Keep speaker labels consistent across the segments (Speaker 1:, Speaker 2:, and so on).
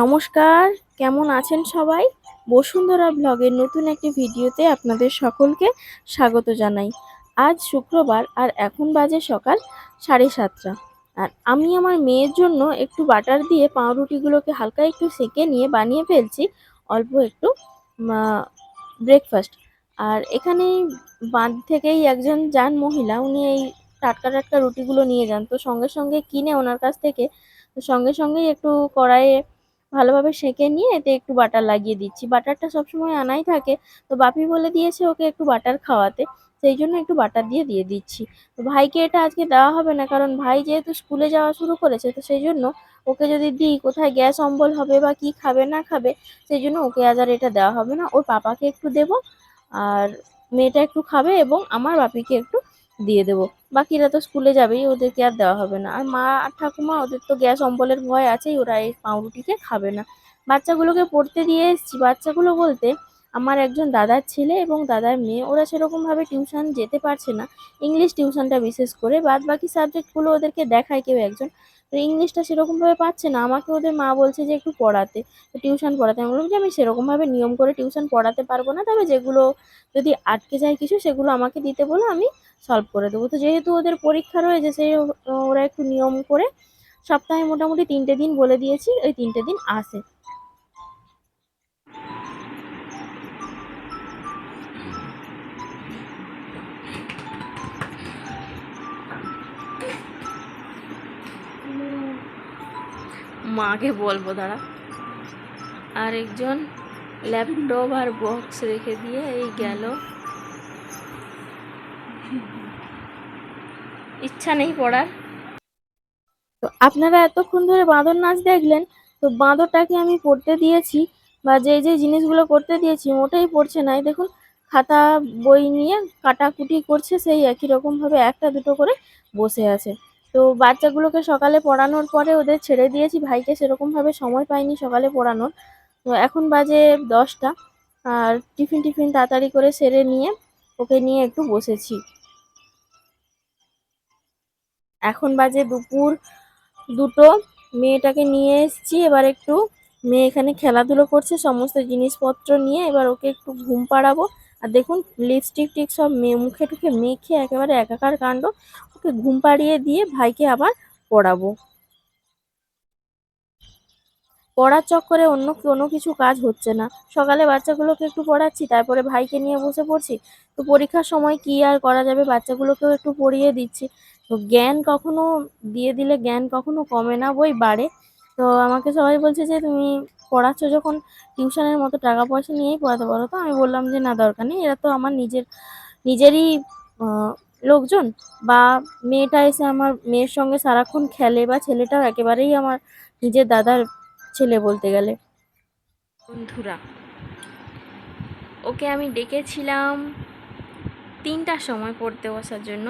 Speaker 1: নমস্কার, কেমন আছেন সবাই? বসুন্ধরা ব্লগের নতুন একটি ভিডিওতে আপনাদের সকলকে স্বাগত জানাই। আজ শুক্রবার আর এখন বাজে সকাল সাড়ে সাতটা। আর আমি আমার মেয়ের জন্য একটু বাটার দিয়ে পাউরুটিগুলোকে হালকা একটু সেকে নিয়ে বানিয়ে ফেলছি, অল্প একটু ব্রেকফাস্ট আর এখানে বাঁধ থেকেই একজন যান মহিলা, উনি এই টাটকা টাটকা রুটিগুলো নিয়ে যান। তো সঙ্গে সঙ্গে কিনে ওনার কাছ থেকে তো সঙ্গে সঙ্গেই একটু কড়াইয়ে ভালোভাবে সেঁকে নিয়ে এতে একটু বাটার লাগিয়ে দিচ্ছি। বাটারটা সবসময় আনাই থাকে। তো বাপি বলে দিয়েছে ওকে একটু বাটার খাওয়াতে। সেই জন্য একটু বাটার দিয়ে দিয়ে দিচ্ছি। তো ভাইকে এটা আজকে দেওয়া হবে না, কারণ ভাই যেহেতু স্কুলে যাওয়া শুরু করেছে, তো সেই জন্য ওকে যদি দিই, কোথায় গ্যাস অম্বল হবে বা কি খাবে, না খাবে, সেই জন্য ওকে আজ আর এটা দেওয়া হবে না। ওর পাপাকে একটু দেব, আর মেয়েটা একটু খাবে এবং আমার বাপিকে একটু দিয়ে দেবো। বাকিরা তো স্কুলে যাবেই, ওদেরকে আর দেওয়া হবে না। আর মা আর ঠাকুমা, ওদের তো গ্যাস, অম্বলের ভয় আছেই, ওরা এই পাউরুটিকে খাবে না। বাচ্চাগুলোকে পড়তে দিয়ে এসেছি। বাচ্চাগুলো বলতে আমার একজন দাদার ছেলে এবং দাদার মেয়ে, ওরা সেরকমভাবে টিউশন যেতে পারছে না। ইংলিশ টিউশনটা বিশেষ করে বাদ বাকি সাবজেক্টগুলো ওদেরকে দেখায় কেউ একজন। তো ইংলিশটা সেরকমভাবে পাচ্ছে না। আমাকে ওদের মা বলছে যে একটু পড়াতে, টিউশন পড়াতে। আমি বললাম যে আমি সেরকমভাবে নিয়ম করে টিউশন পড়াতে পারব না। তবে যেগুলো যদি আটকে যায় কিছু, সেগুলো আমাকে দিতে বলো, আমি সলভ করে দেবো। তো যেহেতু ওদের পরীক্ষা রয়েছে সেই ওরা একটু নিয়ম করে সপ্তাহে মোটামুটি তিনটে দিন বলে দিয়েছি, ওই তিনটে দিন আসে। মাকে বলব, দাঁড়া। আরেকজন ল্যাপটপ আর বক্স রেখে দিয়ে এই গেল। ইচ্ছা নেই পড়ার। তো আপনারা এতক্ষণ ধরে বাঁদর নাচ দেখলেন, তো বাঁদরটাকে আমি পড়তে দিয়েছি বা যে যে জিনিসগুলো করতে দিয়েছি মোটেই পড়ছে না। এই দেখুন, খাতা, বই নিয়ে কাটাকুটি করছে সেই একই রকমভাবে একটা দুটো করে বসে আছে। তো বাচ্চাগুলোকে সকালে পড়ানোর পরে ওদের ছেড়ে দিয়েছি। ভাইকে সেরকমভাবে সময় পাইনি সকালে পড়ানোর। তো এখন বাজে দশটা। আর টিফিন টিফিন তাড়াতাড়ি করে সেরে নিয়ে ওকে নিয়ে একটু বসেছি। এখন বাজে দুপুর দুটো। মেয়েটাকে নিয়ে এসেছি। এবার একটু মেয়ে এখানে খেলাধুলো করছে, সমস্ত জিনিসপত্র নিয়ে এবার ওকে একটু ঘুম পাড়াবো। আর দেখুন লিপস্টিক টিক সব মেয়ে মুখে টুখে মেখে একেবারে একাকার কাণ্ড। ওকে ঘুম পাড়িয়ে দিয়ে ভাইকে আবার পড়াবো। পড়ার চক্করে অন্য কোনো কিছু কাজ হচ্ছে না। সকালে বাচ্চাগুলোকে একটু পড়াচ্ছি, তারপরে ভাইকে নিয়ে বসে পড়ছি। তো পরীক্ষার সময় কি আর করা যাবে? বাচ্চাগুলোকেও একটু পড়িয়ে দিচ্ছি। তো জ্ঞান কখনো, দিয়ে দিলে জ্ঞান কখনো কমে না, বই বাড়ে। তো আমাকে সবাই বলছে যে, তুমি পড়াচ্ছ যখন, টিউশনের মতো টাকা পয়সা নিয়েই পড়াতে পারো। তো আমি বললাম যে, না, দরকার নেই। এরা তো আমার নিজের, নিজেরই লোকজন বা মেয়েটা এসে আমার মেয়ের সঙ্গে সারাক্ষণ খেলে বা ছেলেটাও একেবারেই আমার নিজের দাদার ছেলে বলতে গেলে। বন্ধুরা, ওকে আমি ডেকেছিলাম তিনটার সময় পড়তে বসার জন্য।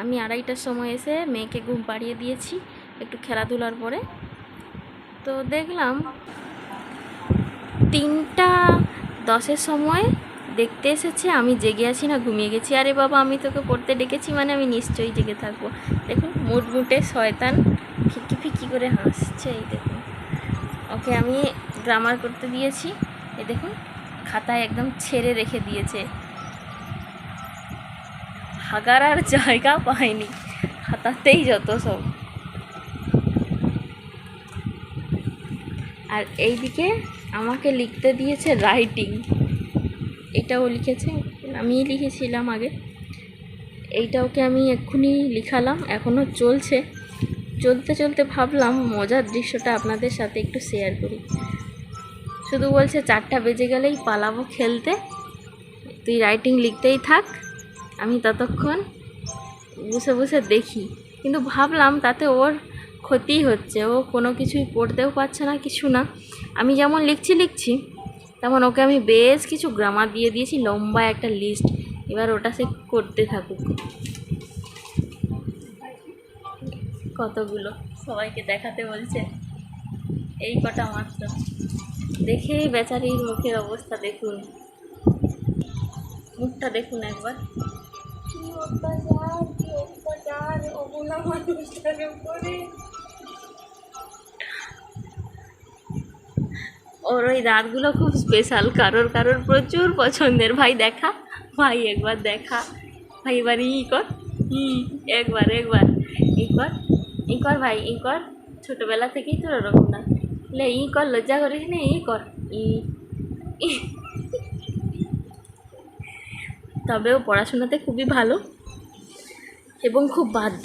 Speaker 1: আমি আড়াইটার সময় এসে মেয়েকে ঘুম পাড়িয়ে দিয়েছি একটু খেলাধুলার পরে। তো দেখলাম তিনটা দশের সময় দেখতে এসেছে, আমি জেগে আছি না, ঘুমিয়ে গেছি। আরে বাবা, আমি তোকে পড়তে ডেকেছি মানে আমি নিশ্চয়ই জেগে থাকব। দেখুন মুট মুটে শয়তান ফিকি ফিকি করে হাসছে, এই দেখুন। ওকে, আমি গ্রামার করতে দিয়েছি। এই দেখুন, খাতায় একদম ছেড়ে রেখে দিয়েছে। হাগার আর জায়গা পায়নি খাতাতেই যত সব। আর এইদিকে আমাকে লিখতে দিয়েছে রাইটিং। এটাও লিখেছে আমি লিখেছিলাম আগে। এইটা ওকে আমি এক্ষুনি লিখালাম, এখনও চলছে। চলতে চলতে ভাবলাম মজার দৃশ্যটা আপনাদের সাথে একটু শেয়ার করি। শুধু বলছে চারটা বেজে গেলেই পালাবো খেলতে। তুই রাইটিং লিখতেই থাক, আমি ততক্ষণ বসে বসে দেখি। কিন্তু ভাবলাম তাতে ওর ক্ষতি হচ্ছে, ও কোনো কিছুই পড়তেও পারছে না, কিছু না। আমি যেমন লিখছি লিখছি। তেমন ওকে আমি বেশ কিছু গ্রামার দিয়ে দিয়েছি, লম্বা একটা লিস্ট এবার ওটা সে করতে থাকুক। কতগুলো? সবাইকে দেখাতে বলছে। এই কটা মাত্র। দেখেই বেচারির মুখের অবস্থা দেখুন। মুখটা দেখুন একবার। অত্যাচার অত্যাচার। অবলা মানুষটার উপরে। ওর ওই দাঁতগুলো খুব স্পেশাল কারোর কারোর প্রচুর পছন্দের। ভাই দেখা, ভাই একবার দেখা। ভাই এবার ই কর, ই, একবার একবার। ই কর ই কর ভাই, ই কর। ছোটোবেলা থেকেই তোর ওরকম না লে ই কর, লজ্জা করিস না, ই কর। ই। তবেও পড়াশোনাতে খুবই ভালো এবং খুব বাধ্য।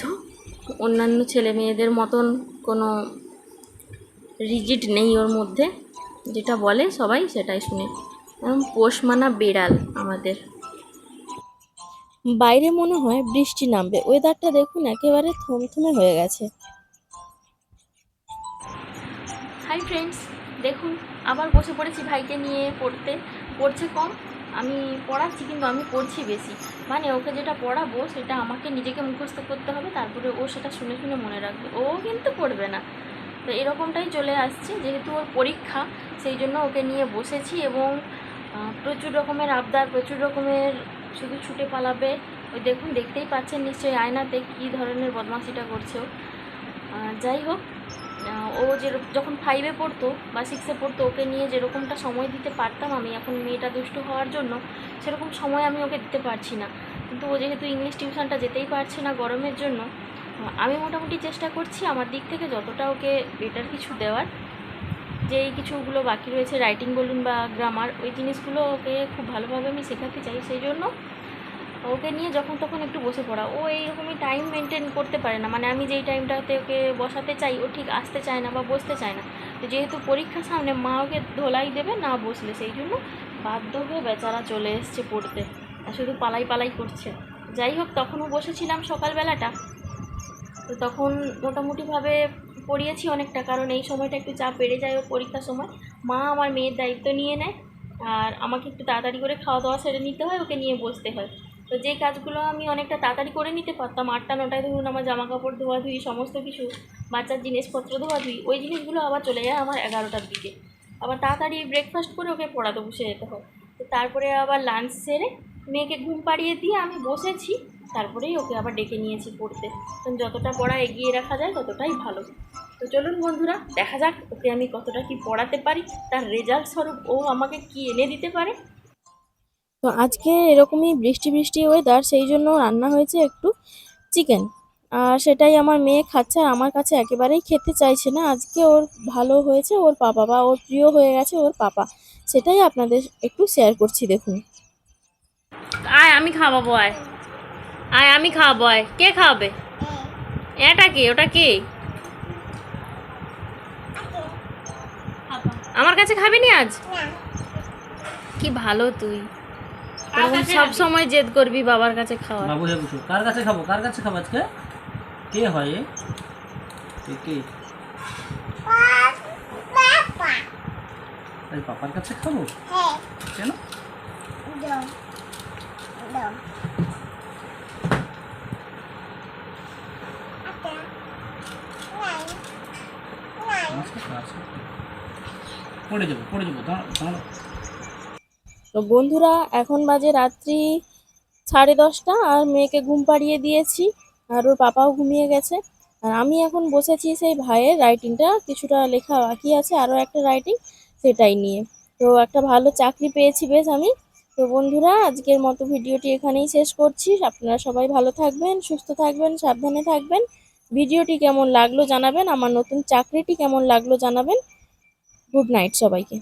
Speaker 1: অন্যান্য ছেলে মেয়েদের মতন কোনো রিজিট নেই ওর মধ্যে। যেটা বলে সবাই সেটাই শুনে। এবং পোষ মানা বেড়াল আমাদের। বাইরে মনে হয় বৃষ্টি নামবে। ওয়েদারটা দেখুন একেবারে থমথমে হয়ে গেছে। হাই ফ্রেন্ডস দেখুন আবার বসে পড়েছি ভাইকে নিয়ে পড়তে। পড়ছে কম আমি পড়াচ্ছি কিন্তু আমি পড়ছি বেশি। মানে ওকে যেটা পড়াবো সেটা আমাকে নিজেকে মুখস্থ করতে হবে তারপরে ও সেটা শুনে শুনে মনে রাখবে। ও কিন্তু পড়বে না। তো এরকমটাই চলে আসছে, যেহেতু ওর পরীক্ষা, সেই জন্য ওকে নিয়ে বসেছি এবং প্রচুর রকমের আবদার, প্রচুর রকমের শুধু ছুটে পালাবে। ওই দেখুন, দেখতেই পাচ্ছেন নিশ্চয়ই আয়নাতে কী ধরনের বদমাশিটা করছে যাই হোক ও যে যখন ফাইভে পড়তো বা সিক্সে পড়তো, ওকে নিয়ে যেরকমটা সময় দিতে পারতাম আমি, এখন মেয়েটা দুষ্টু হওয়ার জন্য সেরকম সময় আমি ওকে দিতে পারছি না। কিন্তু ও যেহেতু ইংলিশ টিউশনটা যেতেই পারছে না গরমের জন্য আমি মোটামুটি চেষ্টা করছি আমার দিক থেকে যতটা ওকে বেটার কিছু দেওয়ার। যে এই কিছুগুলো বাকি রয়েছে রাইটিং বলুন বা গ্রামার ওই জিনিসগুলো ওকে খুব ভালোভাবে আমি শেখাতে চাই। সেই জন্য ওকে নিয়ে যখন তখন একটু বসে পড়া। ও এইরকমই টাইম মেনটেন করতে পারে না। মানে আমি যেই টাইমটাতে ওকে বসাতে চাই, ও ঠিক আসতে চায় না বা বসতে চায় না। তো যেহেতু পরীক্ষার সামনে মা ওকে ধোলাই দেবে, না বসলে, সেই জন্য বাধ্য হয়ে বেচারা চলে এসছে পড়তে। আর শুধু পালাই পালাই করছে। যাই হোক তখনও বসেছিলাম সকালবেলাটা। তো তখন মোটামুটিভাবে পড়িয়েছি অনেকটা, কারণ এই সময়টা একটু চাপ বেড়ে যায় ওর পরীক্ষার সময়। মা আমার মেয়ের দায়িত্ব নিয়ে নেয়, আর আমাকে একটু তাড়াতাড়ি করে খাওয়া দাওয়া সেরে নিতে হয়, ওকে নিয়ে বসতে হয়। তো যেই কাজগুলো আমি অনেকটা তাড়াতাড়ি করে নিতে পারতাম, আটটা, নটায় ধরুন আমার জামা কাপড় ধোয়াধুয়ি, সমস্ত কিছু, বাচ্চার জিনিসপত্র ধোয়াধুয়ি, ওই জিনিসগুলো আবার চলে যায় আমার এগারোটার দিকে। আবার তাড়াতাড়ি ব্রেকফাস্ট করে ওকে পড়াতে বসে যেতে হয়। তো তারপরে আবার লাঞ্চ সেরে মেয়েকে ঘুম পাড়িয়ে দিয়ে আমি বসেছি তারপরেই ওকে আবার ডেকে নিয়েছি পড়তে। যতটা পড়া এগিয়ে রাখা যায়, ততটাই ভালো। তো চলুন বন্ধুরা, দেখা যাক ওকে আমি কতটা কি পড়াতে পারি। তার রেজাল্ট স্বরূপ ও আমাকে কি এনে দিতে পারে। তো আজকে এরকমই বৃষ্টি বৃষ্টি ওয়েদার সেই জন্য রান্না হয়েছে একটু চিকেন আর সেটাই আমার মেয়ে খাচ্ছে আর আমার কাছে একেবারেই খেতে চাইছে না। আজকে ওর ভালো হয়েছে, ওর পাপা বা ওর প্রিয় হয়ে গেছে ওর পাপা। সেটাই আপনাদের একটু শেয়ার করছি, দেখুন। আয়, আমি খাওয়াবো, আয়। আয় আমি খাওয়াবো আয়। কে খাওয়াবে এটা কে? ওটা কে? আমার কাছে খাবি নি আজ? কি ভালো তুই। এরকম সব সময় জেদ করবি বাবার কাছে খাওয়া
Speaker 2: বাবু হে বুঝো কার কাছে খাব? কার কাছে খাব আজকে? কে হয় এ? কে পাপার কাছে খাব? কেন? আচ্ছা, আচ্ছা।
Speaker 1: তো বন্ধুরা, এখন বাজে রাত্রি সাড়ে দশটা, আর মেয়েকে ঘুম পাড়িয়ে দিয়েছি, আর ওর পাপাও ঘুমিয়ে গেছে। আর আমি এখন বসেছি সেই ভাইয়ের রাইটিংটা কিছুটা লেখা বাকি আছে, আরও একটা রাইটিং সেটাই নিয়ে। তো একটা ভালো চাকরি পেয়েছি বেশ আমি। তো বন্ধুরা, আজকের মতো ভিডিওটি এখানেই শেষ করছি। আপনারা সবাই ভালো থাকবেন, সুস্থ থাকবেন, সাবধানে থাকবেন। ভিডিওটি কেমন লাগল জানাবেন আমার নতুন চাকরিটি কেমন লাগল জানাবেন। গুড নাইট সবাইকে।